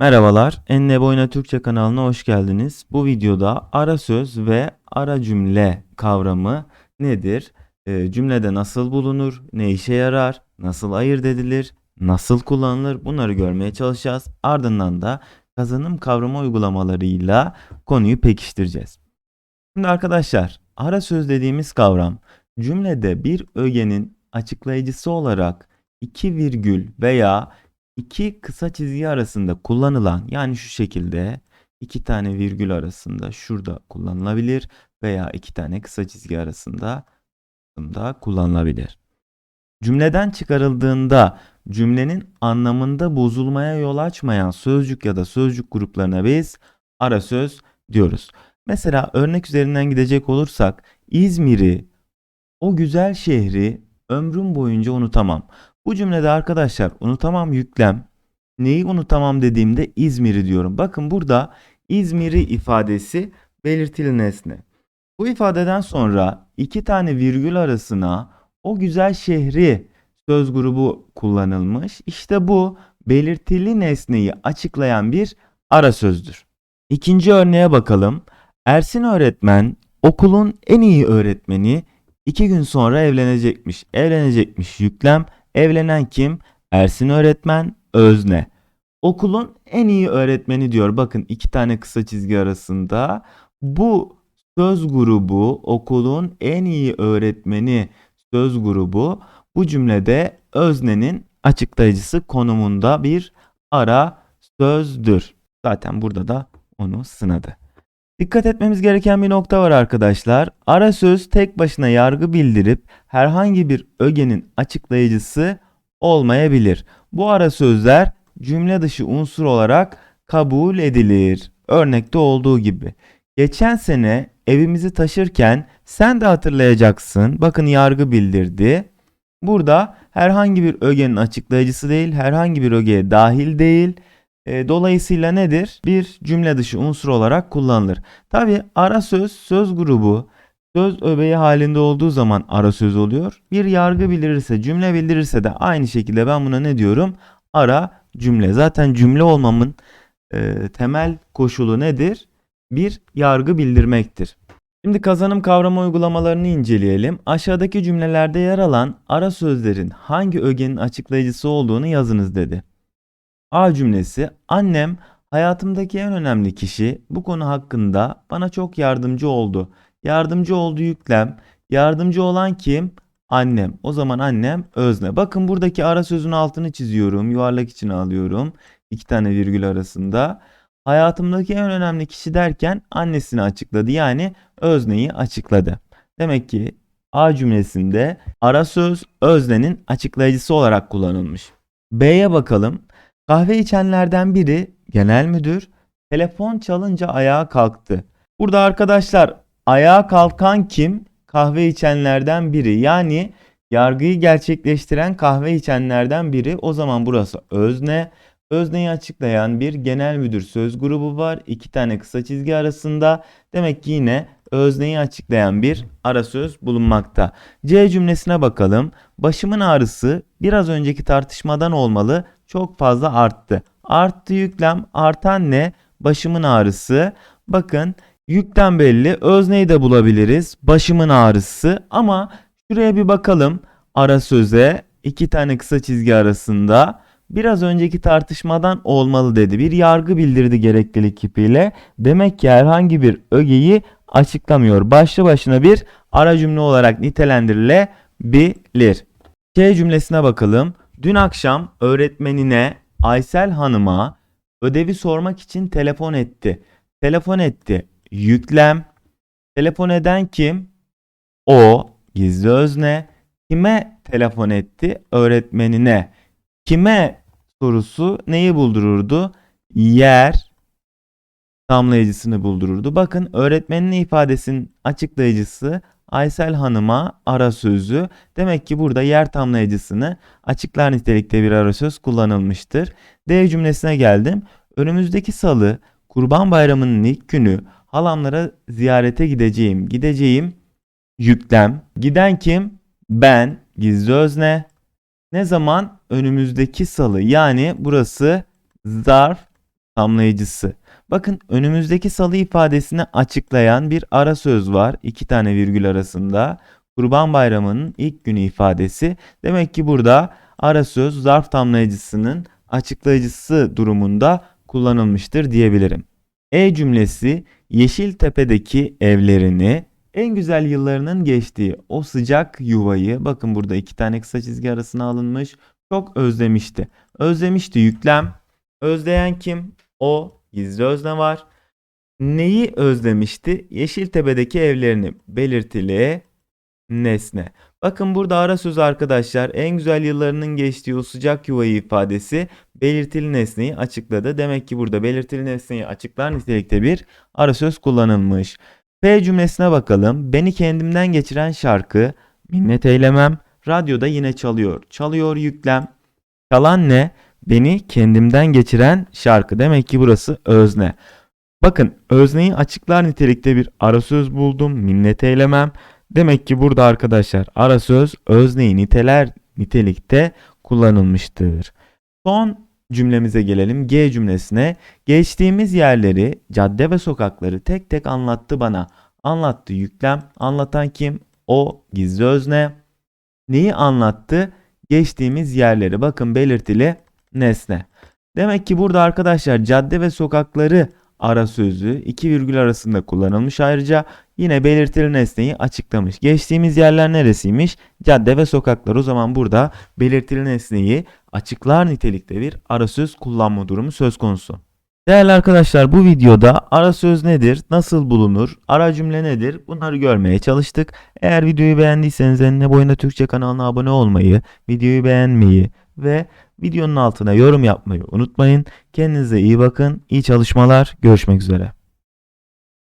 Merhabalar, Enne Boyna Türkçe kanalına hoş geldiniz. Bu videoda ara söz ve ara cümle kavramı nedir? Ee, cümlede nasıl bulunur, ne işe yarar, nasıl ayırt edilir, nasıl kullanılır bunları görmeye çalışacağız. Ardından da kazanım kavramı uygulamalarıyla konuyu pekiştireceğiz. Şimdi arkadaşlar, ara söz dediğimiz kavram cümlede bir ögenin açıklayıcısı olarak iki virgül veya iki kısa çizgi arasında kullanılan yani şu şekilde iki tane virgül arasında şurada kullanılabilir veya iki tane kısa çizgi arasında da kullanılabilir. Cümleden çıkarıldığında cümlenin anlamında bozulmaya yol açmayan sözcük ya da sözcük gruplarına biz ara söz diyoruz. Mesela örnek üzerinden gidecek olursak İzmir'i, o güzel şehri ömrüm boyunca unutamam. Bu cümlede arkadaşlar unutamam yüklem. Neyi unutamam dediğimde İzmir'i diyorum. Bakın burada İzmir'i ifadesi belirtili nesne. Bu ifadeden sonra iki tane virgül arasına o güzel şehri söz grubu kullanılmış. İşte bu belirtili nesneyi açıklayan bir ara sözdür. İkinci örneğe bakalım. Ersin öğretmen okulun en iyi öğretmeni iki gün sonra evlenecekmiş. Evlenecekmiş yüklem. Evlenen kim? Ersin öğretmen özne. Okulun en iyi öğretmeni diyor. Bakın iki tane kısa çizgi arasında. Bu söz grubu okulun en iyi öğretmeni söz grubu bu cümlede öznenin açıklayıcısı konumunda bir ara sözdür. Zaten burada da onu sınadı. Dikkat etmemiz gereken bir nokta var arkadaşlar. Ara söz tek başına yargı bildirip herhangi bir ögenin açıklayıcısı olmayabilir. Bu ara sözler cümle dışı unsur olarak kabul edilir. Örnekte olduğu gibi. Geçen sene evimizi taşırken sen de hatırlayacaksın. Bakın yargı bildirdi. Burada herhangi bir ögenin açıklayıcısı değil, herhangi bir ögeye dahil değil. E, dolayısıyla nedir? Bir cümle dışı unsur olarak kullanılır. Tabi ara söz, söz grubu, söz öbeği halinde olduğu zaman ara söz oluyor. Bir yargı bildirirse, cümle bildirirse de aynı şekilde ben buna ne diyorum? Ara cümle. Zaten cümle olmamın e, temel koşulu nedir? Bir yargı bildirmektir. Şimdi kazanım kavramı uygulamalarını inceleyelim. Aşağıdaki cümlelerde yer alan ara sözlerin hangi ögenin açıklayıcısı olduğunu yazınız dedi. A cümlesi annem hayatımdaki en önemli kişi bu konu hakkında bana çok yardımcı oldu. Yardımcı oldu yüklem. Yardımcı olan kim? Annem. O zaman annem özne. Bakın buradaki ara sözün altını çiziyorum. Yuvarlak içine alıyorum. İki tane virgül arasında. Hayatımdaki en önemli kişi derken annesini açıkladı. Yani özneyi açıkladı. Demek ki A cümlesinde ara söz öznenin açıklayıcısı olarak kullanılmış. B'ye bakalım. Kahve içenlerden biri genel müdür telefon çalınca ayağa kalktı. Burada arkadaşlar ayağa kalkan kim? Kahve içenlerden biri. Yani yargıyı gerçekleştiren kahve içenlerden biri. O zaman burası özne. Özneyi açıklayan bir genel müdür söz grubu var. İki tane kısa çizgi arasında. Demek ki yine özneyi açıklayan bir ara söz bulunmakta. C cümlesine bakalım. Başımın ağrısı biraz önceki tartışmadan olmalı çok fazla arttı. Arttı yüklem artan ne? Başımın ağrısı. Bakın yükten belli özneyi de bulabiliriz. Başımın ağrısı ama şuraya bir bakalım ara söze iki tane kısa çizgi arasında biraz önceki tartışmadan olmalı dedi. Bir yargı bildirdi gereklilik kipiyle. Demek ki herhangi bir ögeyi açıklamıyor. Başlı başına bir ara cümle olarak nitelendirilebilir. C cümlesine bakalım. Dün akşam öğretmenine Aysel Hanım'a ödevi sormak için telefon etti. Telefon etti. Yüklem. Telefon eden kim? O. Gizli özne. Kime telefon etti? Öğretmenine. Kime sorusu neyi buldururdu? Yer tamlayıcısını buldururdu. Bakın öğretmenin ifadesinin açıklayıcısı Aysel Hanım'a ara sözü. Demek ki burada yer tamlayıcısını açıklar nitelikte bir ara söz kullanılmıştır. D cümlesine geldim. Önümüzdeki salı Kurban Bayramı'nın ilk günü halamlara ziyarete gideceğim. Gideceğim yüklem. Giden kim? Ben. Gizli özne. Ne zaman? Önümüzdeki salı. Yani burası zarf tamlayıcısı. Bakın önümüzdeki salı ifadesini açıklayan bir ara söz var. iki tane virgül arasında. Kurban Bayramı'nın ilk günü ifadesi. Demek ki burada ara söz zarf tamlayıcısının açıklayıcısı durumunda kullanılmıştır diyebilirim. E cümlesi Yeşiltepe'deki evlerini en güzel yıllarının geçtiği o sıcak yuvayı bakın burada iki tane kısa çizgi arasına alınmış çok özlemişti. Özlemişti yüklem. Özleyen kim? O gizli özne var. Neyi özlemişti? Yeşiltepe'deki evlerini belirtili nesne. Bakın burada ara söz arkadaşlar en güzel yıllarının geçtiği o sıcak yuvayı ifadesi belirtili nesneyi açıkladı. Demek ki burada belirtili nesneyi açıklar nitelikte bir ara söz kullanılmış. P cümlesine bakalım. Beni kendimden geçiren şarkı minnet eylemem. Radyoda yine çalıyor. Çalıyor yüklem. Çalan ne? Beni kendimden geçiren şarkı. Demek ki burası özne. Bakın özneyi açıklar nitelikte bir ara söz buldum. Minnet eylemem. Demek ki burada arkadaşlar ara söz özneyi niteler nitelikte kullanılmıştır. Son cümlemize gelelim. G cümlesine. Geçtiğimiz yerleri, cadde ve sokakları tek tek anlattı bana. Anlattı yüklem. Anlatan kim? O gizli özne. Neyi anlattı? Geçtiğimiz yerleri. Bakın belirtili nesne. Demek ki burada arkadaşlar cadde ve sokakları ara sözü iki virgül arasında kullanılmış ayrıca yine belirtili nesneyi açıklamış. Geçtiğimiz yerler neresiymiş? Cadde ve sokaklar. O zaman burada belirtili nesneyi açıklar nitelikte bir ara söz kullanma durumu söz konusu. Değerli arkadaşlar bu videoda ara söz nedir, nasıl bulunur, ara cümle nedir bunları görmeye çalıştık. Eğer videoyu beğendiyseniz enine boyunda Türkçe kanalına abone olmayı, videoyu beğenmeyi ve videonun altına yorum yapmayı unutmayın. Kendinize iyi bakın, iyi çalışmalar, görüşmek üzere.